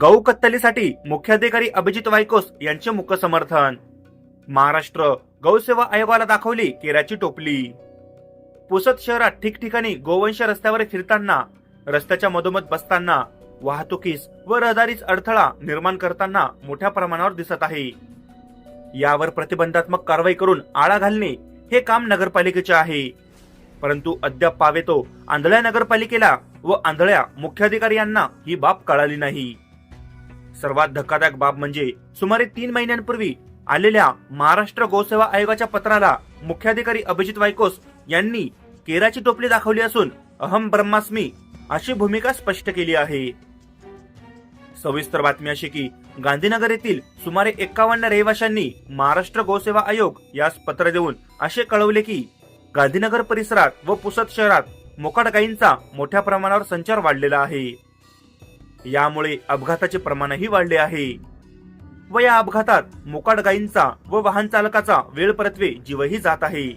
गौ कत्तलीसाठी मुख्याधिकारी अभिजित वायकोस यांचे मुख समर्थन. महाराष्ट्र गौसेवा आयोगाला दाखवली केराची टोपली. पुसद शहरात ठिकठिकाणी गोवंश रस्त्यावर फिरताना रस्त्याच्या मधोमध बसताना वाहतुकीस व रहदारीस अडथळा निर्माण करताना मोठ्या प्रमाणावर दिसत आहे. यावर प्रतिबंधात्मक कारवाई करून आळा घालणे हे काम नगरपालिकेचे आहे. परंतु अद्याप पावेतो आंधळ्या नगरपालिकेला व आंधळ्या मुख्याधिकारी यांना ही बाब कळाली नाही. सर्वात धक्कादायक बाब म्हणजे सुमारे तीन महिन्यांपूर्वी आलेल्या महाराष्ट्र गोसेवा आयोगाच्या पत्राला मुख्याधिकारी अभिजित वायकोस यांनी केराची टोपली दाखवली असून अहम ब्रह्मास्मी अशी भूमिका स्पष्ट केली आहे. सविस्तर बातमी अशी की गांधीनगर येथील सुमारे एक्कावन्न रहिवाशांनी महाराष्ट्र गोसेवा आयोग यास पत्र देऊन असे कळवले की गांधीनगर परिसरात व पुसद शहरात मोकाट गायींचा मोठ्या प्रमाणावर संचार वाढलेला आहे. यामुळे अपघाताचे प्रमाणही वाढले आहे. व या अपघातात मोकाट गायींचा व वाहन चालकाचा वेळ परतवे जीवही जात आहे.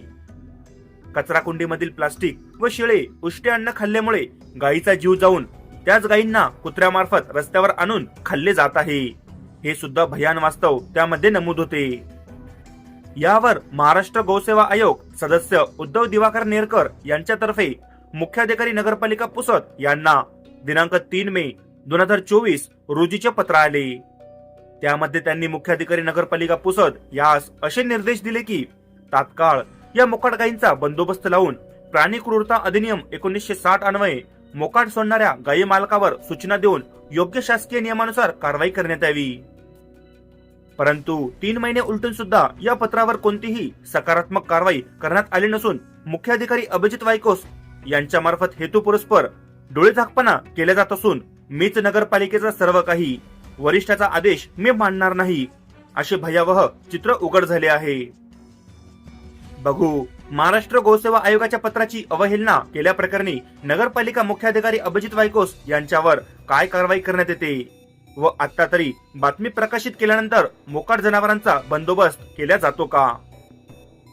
कचरा कुंडीमधील प्लास्टिक व शिळे उष्टे अन्न खाल्ल्यामुळे गायीचा जीव जाऊन त्याच गायींना कुत्र्यामार्फत रस्त्यावर आणून खाल्ले जात आहे. हे सुद्धा भयान वास्तव त्यामध्ये नमूद होते. यावर महाराष्ट्र गोसेवा आयोग सदस्य उद्धव दिवाकर नेरकर यांच्यातर्फे मुख्याधिकारी नगरपालिका पुसद यांना दिनांक तीन मे दोन हजार चोवीस रोजीचे पत्र आले. त्यामध्ये त्यांनी मुख्याधिकारी नगरपालिका पुसद यास असे निर्देश दिले की तात्काळ या मोकाट गायींचा बंदोबस्त लावून प्राणी क्रूरता अधिनियम एकोणीसशे साठ अन्वये मोकाट सोडणाऱ्या गायी मालकावर सूचना देऊन योग्य शासकीय नियमानुसार कारवाई करण्यात यावी. परंतु तीन महिने उलटून सुद्धा या पत्रावर कोणतीही सकारात्मक कारवाई करण्यात आली नसून मुख्याधिकारी अभिजित वायकोस यांच्या मार्फत हेतुपुरस्पर डोळे झाकपणा केला जात असून मीच नगरपालिकेचा सर्व काही. वरिष्ठाचा आदेश मी मानणार नाही. असे भयावह चित्र उघड झाले आहे. बघू महाराष्ट्र गोसेवा आयोगाच्या पत्राची अवहेलना केल्याप्रकरणी नगरपालिका मुख्याधिकारी अभिजित वायकोस यांच्यावर काय कारवाई करण्यात येते? व आता तरी बातमी प्रकाशित केल्यानंतर मोकाट जनावरांचा बंदोबस्त केला जातो का?